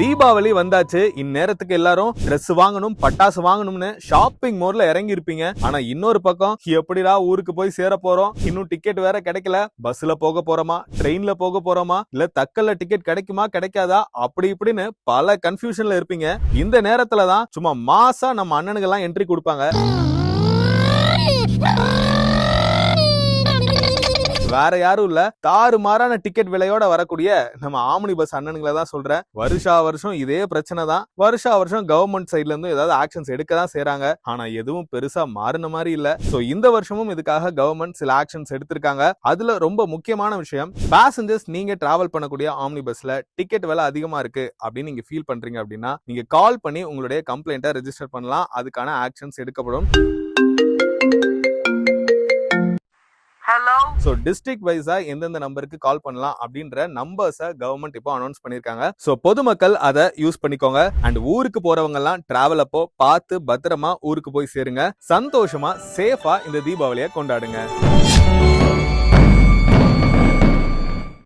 தீபாவளி வந்தாச்சு. இந்நேரத்துக்கு எல்லாரும் Dress வாங்கணும் பட்டாசு வாங்கணும்னு ஷாப்பிங் மோட்ல இறங்கி இருப்பீங்க ஆனா இன்னொரு பக்கம் எப்படிடா ஊருக்கு போய் சேர போறோம்? இன்னும் டிக்கெட் வேற கிடைக்கல. பஸ்ல போக போறோமா? ட்ரெயின்ல போக போறோமா? இல்ல தக்கல்ல டிக்கெட் கிடைக்குமா கிடைக்காதா? அப்படி இப்படின்னு பல கன்ஃபியூஷன்ல இருப்பீங்க. இந்த நேரத்துலதான் சும்மா மாசா நம்ம அண்ணனுக்கு எல்லாம் என்ட்ரி கொடுப்பாங்க. வேற யாரும் இல்ல. தாறுமாறான டிக்கெட் விலையோட வரக்கூடிய நம்ம ஆம்னி பஸ் அண்ணனுங்களை தான் சொல்றேன். வருஷா வருஷம் இதே பிரச்சனை தான். வருஷா வருஷம் கவர்மெண்ட் சைட்ல இருந்து ஏதாவது ஆக்ஷன்ஸ் எடுக்க தான் செய்யறாங்க ஆனா எதுவும் பெருசா மாறின மாதிரி இல்ல. சோ இந்த வருஷமும் இதுக்காக கவர்மெண்ட் சில ஆக்ஷன்ஸ் எடுத்திருக்காங்க. அதுல ரொம்ப முக்கியமான விஷயம் பேசஞ்சர்ஸ் நீங்க டிராவல் பண்ணக்கூடிய ஆம்னி பஸ்ல டிக்கெட் விலை அதிகமா இருக்கு அப்படின்னு நீங்க ஃபீல் பண்றீங்க அப்படின்னா நீங்க கால் பண்ணி உங்களுடைய கம்ப்ளைண்ட்டை ரெஜிஸ்டர் பண்ணலாம். அதுக்கான ஆக்ஷன்ஸ் எடுக்கப்படும். ஸோ டிஸ்ட்ரிக்ட் வைஸாக எந்தெந்த நம்பருக்கு கால் பண்ணலாம் அப்படின்ற நம்பர்ஸை கவர்மெண்ட் இப்போ அனௌன்ஸ் பண்ணியிருக்காங்க. ஸோ பொதுமக்கள் அதை யூஸ் பண்ணிக்கோங்க. அண்ட் ஊருக்கு போறவங்க எல்லாம் டிராவல் அப்போ பார்த்து பத்திரமா ஊருக்கு போய் சேருங்க. சந்தோஷமா சேஃபா இந்த தீபாவளியை கொண்டாடுங்க.